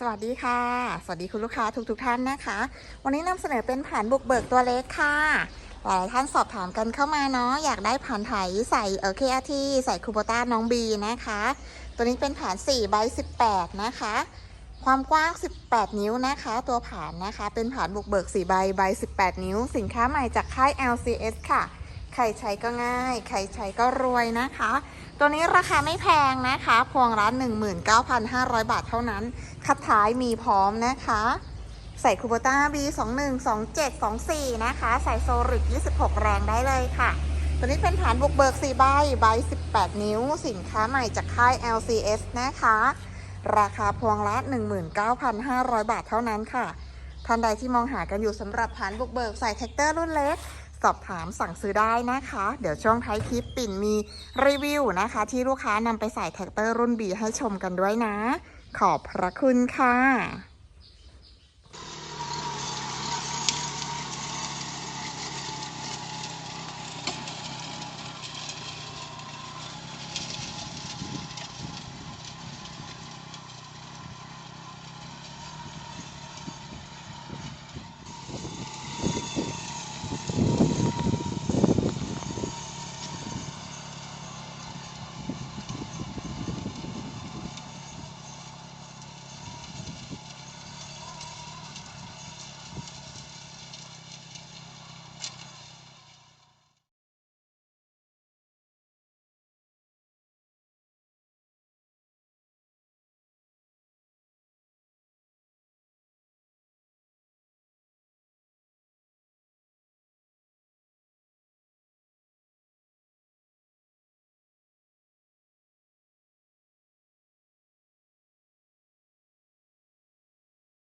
สวัสดีค่ะ สวัสดีคุณลูกค้าทุกๆทท่านนะคะ วันนี้นำเสนอเป็นผ่านบุกเบิกตัวเล็กค่ะหลายท่านสอบถามกันเข้ามาเนาะอยากได้ผ่านไถใส่เออเคอาทีใส่คูโบต้าน้องบีนะคะ ตัวนี้เป็นผ่าน4ใบ18 นะคะ ความกว้าง 18 นิ้วนะคะ ตัวผ่านนะคะเป็นผ่านบุกเบิก4ใบใบ18 นิ้ว สินค้าใหม่จากค่าย LCS ค่ะ ใครใช้ก็ง่าย ใครใช้ก็รวยนะคะ ตัวนี้ราคาไม่แพงนะคะ พวงละ19,500 บาทเท่านั้น คัดท้ายมีพร้อมนะคะ ใส่คูโบต้า B 2 1 2 7 2 4นะคะ ใส่โซริก26 แรงได้เลยค่ะ ตัวนี้เป็นฐานบุกเบิก4ใบ ใบ 18 นิ้ว สินค้าใหม่จากค่าย LCS นะคะ ราคาพวงละ 19,500 บาทเท่านั้นค่ะท่านใดที่มองหากันอยู่สำหรับฐานบุกเบิกใส่แท็กเตอร์รุ่นเล็ก สอบถามสั่งซื้อได้นะคะ เดี๋ยวช่วงท้ายคลิปปิ่นมีรีวิวนะคะ ที่ลูกค้านำไปใส่แท็กเตอร์รุ่น B ให้ชมกันด้วยนะ ขอบพระคุณค่ะ